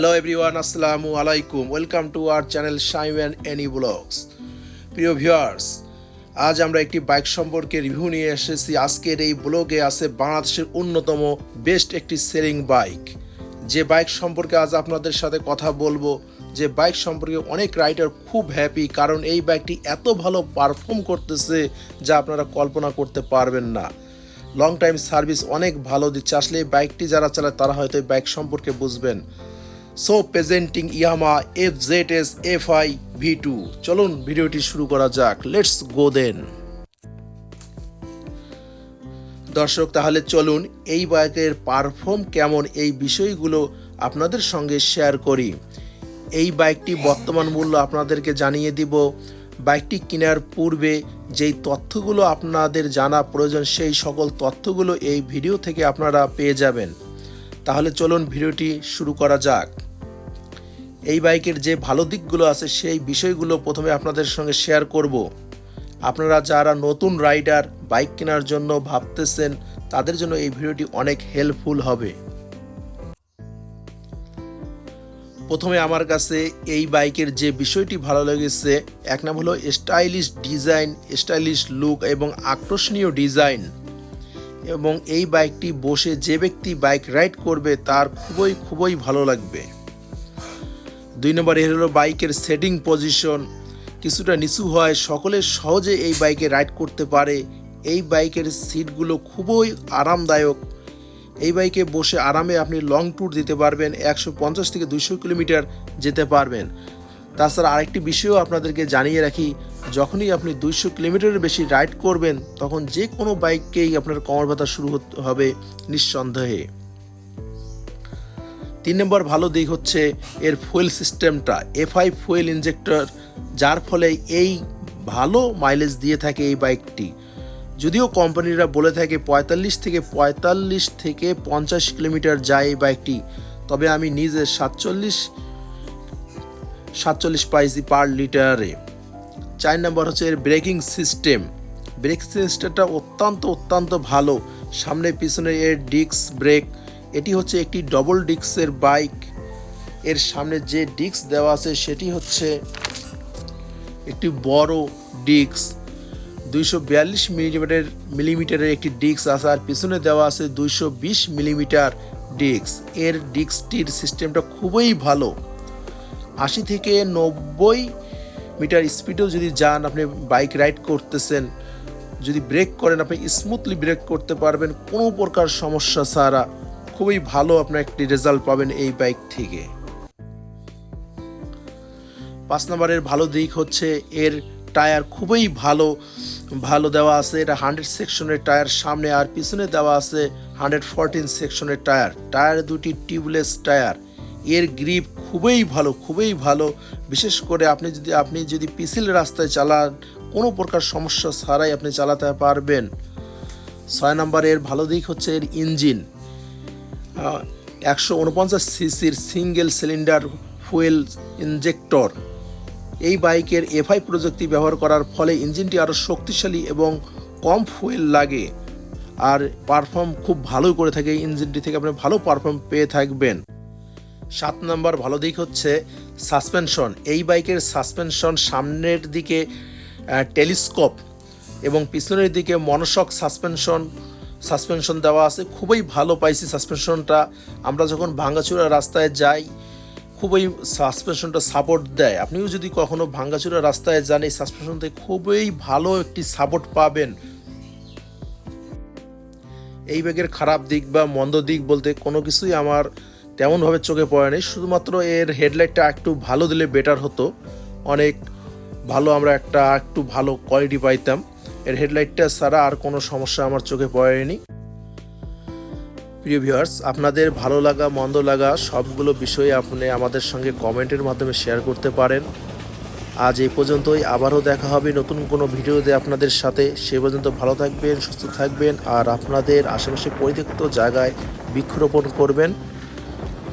Hello everyone আসসালামু আলাইকুম welcome to our channel and any blogs প্রিয় ভিউয়ার্স আজ আমরা একটি বাইক সম্পর্কে রিভিউ নিয়ে এসেছি। আজকের এই ব্লগে আছে বাংলাদেশের অন্যতম বেস্ট একটি সেলিং বাইক যে বাইক সম্পর্কে আজ আপনাদের সাথে কথা বলব, যে বাইক সম্পর্কে অনেক রাইডার খুব হ্যাপি কারণ এই বাইকটি এত ভালো পারফর্ম করতেছে যা আপনারা কল্পনা করতে পারবেন না। লং টাইম সার্ভিস অনেক ভালো দিচ্ছে। আসলে এই বাইকটি যারা চালায়, তারা হয়তো এই বাইক সম্পর্কে বুঝবেন। So presenting Yamaha F Z S F I V two চলুন, ভিডিওটি শুরু করা যাক। লেটস গো দেন দর্শক, তাহলে চলুন এই বাইকের পারফর্ম কেমন এই বিষয়গুলো আপনাদের সঙ্গে শেয়ার করি। এই বাইকটি বর্তমান মূল্য আপনাদেরকে জানিয়ে দিব। বাইকটি কেনার পূর্বে যেই তথ্যগুলো আপনাদের জানা প্রয়োজন, সেই সকল তথ্যগুলো এই ভিডিও থেকে আপনারা পেয়ে যাবেন। তাহলে চলুন ভিডিওটি শুরু করা যাক। এই বাইকের যে ভালো দিকগুলো আছে, সেই বিষয়গুলো প্রথমে আপনাদের সঙ্গে শেয়ার করব। আপনারা যারা নতুন রাইডার বাইক কেনার জন্য ভাবতেছেন, তাদের জন্য এই ভিডিওটি অনেক হেল্পফুল হবে। প্রথমে আমার কাছে এই বাইকের যে বিষয়টি ভালো লেগেছে, এক নাম হলো স্টাইলিশ ডিজাইন স্টাইলিশ লুক এবং আকর্ষণীয় ডিজাইন এবং এই বাইকটি বসে যে ব্যক্তি বাইক রাইড করবে তার খুবই খুবই ভালো লাগবে। দুই নম্বর এর হলো বাইকের সেটিং পজিশন। কিছুটা নিচু হয় সকলে সহজে এই বাইকে রাইড করতে পারে। এই বাইকের সিটগুলো খুবই আরামদায়ক। এই বাইকে বসে আরামে আপনি লং ট্যুর দিতে পারবেন। একশো পঞ্চাশ থেকে দুইশো কিলোমিটার যেতে পারবেন। তাছাড়া আরেকটি বিষয়ও আপনাদেরকে জানিয়ে রাখি, যখনই আপনি দুইশো কিলোমিটারের বেশি রাইড করবেন, তখন যে কোনো বাইককেই আপনার কমর ব্যথা শুরু হবে নিঃসন্দেহে। তিন নম্বর ভালো দিক হচ্ছে এর ফুয়েল সিস্টেমটা এফআই ফুয়েল ইনজেক্টর যার ফলে এই ভালো মাইলেজ দিয়ে থাকে এই বাইকটি যদিও কোম্পানিরা বলে থাকে পঁয়তাল্লিশ থেকে পঁয়তাল্লিশ থেকে পঞ্চাশ কিলোমিটার যায় এই বাইকটি তবে আমি নিজে সাতচল্লিশ সাতচল্লিশ পাইসি পার লিটারে। চার নম্বর হচ্ছে এর ব্রেকিং সিস্টেম। ব্রেক সিস্টেমটা অত্যন্ত অত্যন্ত ভালো। সামনে পিছনে এর ডিস্ক ব্রেক। এটি হচ্ছে একটি ডবল ডিস্কের বাইক এর সামনে যে ডিস্ক দেওয়া আছে, সেটি হচ্ছে একটি বড় ডিস্ক। দুইশো বিয়াল্লিশ মিলিমিটার, মিলিমিটারের একটি ডিস্ক আছে, আর পিছনে দেওয়া আছে দুইশো বিশ মিলিমিটার ডিস্ক। এর ডিস্কটির সিস্টেমটা খুবই ভালো। আশি থেকে নব্বই মিটার স্পিডেও যদি যান, আপনি বাইক রাইড করতেছেন, যদি ব্রেক করেন, আপনি স্মুথলি ব্রেক করতে পারবেন, কোনো প্রকার সমস্যা ছাড়া খুবই ভালো আপনার একটি রেজাল্ট পাবেন এই বাইক থেকে। পাঁচ নম্বরের ভালো দিক হচ্ছে এর টায়ার খুবই ভালো ভালো দেওয়া আছে। এটা হান্ড্রেড সেকশনের টায়ার, সামনে আর পিছনে দেওয়া আছে হান্ড্রেড ফোরটিন সেকশনের টায়ার। টায়ার দুটি টিউবলেস টায়ার। এর গ্রিপ খুবই ভালো খুবই ভালো। বিশেষ করে আপনি যদি আপনি যদি পিসিল রাস্তায় চালান, কোনো প্রকার সমস্যা ছাড়াই আপনি চালাতে পারবেন। ছয় নম্বরের ভালো দিক হচ্ছে এর ইঞ্জিন। একশো উনপঞ্চাশ সিসির সিঙ্গেল সিলিন্ডার ফুয়েল ইনজেক্টর। এই বাইকের এফআই প্রযুক্তি ব্যবহার করার ফলে ইঞ্জিনটি আরও শক্তিশালী এবং কম ফুয়েল লাগে। আর পারফর্ম খুব ভালো করে থাকে ইঞ্জিনটি থেকে আপনি ভালো পারফর্ম পেয়ে থাকবেন। সাত নম্বর ভালো দিক হচ্ছে সাসপেনশন। এই বাইকের সাসপেনশন সামনের দিকে টেলিস্কোপ এবং পিছনের দিকে মনসক সাসপেনশন সাসপেনশন দেওয়া আছে। খুবই ভালো পাইছি সাসপেনশনটা। আমরা যখন ভাঙ্গাচুরা রাস্তায় যাই, খুবই সাসপেনশনটা সাপোর্ট দেয়। আপনিও যদি কখনো ভাঙ্গাচুরা রাস্তায় যান, এই সাসপেনশন থেকে খুবই ভালো একটি সাপোর্ট পাবেন। এই ব্যাগের খারাপ দিক বা মন্দ দিক বলতে কোনো কিছুই আমার তেমনভাবে চোখে পড়েনি, শুধুমাত্র এর হেডলাইটটা একটু ভালো দিলে বেটার হতো। অনেক ভালো আমরা একটা একটু ভালো কোয়ালিটি পাইতাম। এর হেডলাইটটা ছাড়া আর কোনো সমস্যা আমার চোখে পড়েনি। প্রিয় ভিউয়ার্স আপনাদের ভালো লাগা, মন্দ লাগা সবগুলো বিষয়ে আপনি আমাদের সঙ্গে কমেন্টের মাধ্যমে শেয়ার করতে পারেন। আজ এই পর্যন্তই, আবারও দেখা হবে নতুন কোনো ভিডিওতে আপনাদের সাথে। সে পর্যন্ত ভালো থাকবেন, সুস্থ থাকবেন, আর আপনাদের আশেপাশে পরিত্যক্ত জায়গায় বৃক্ষরোপণ করবেন।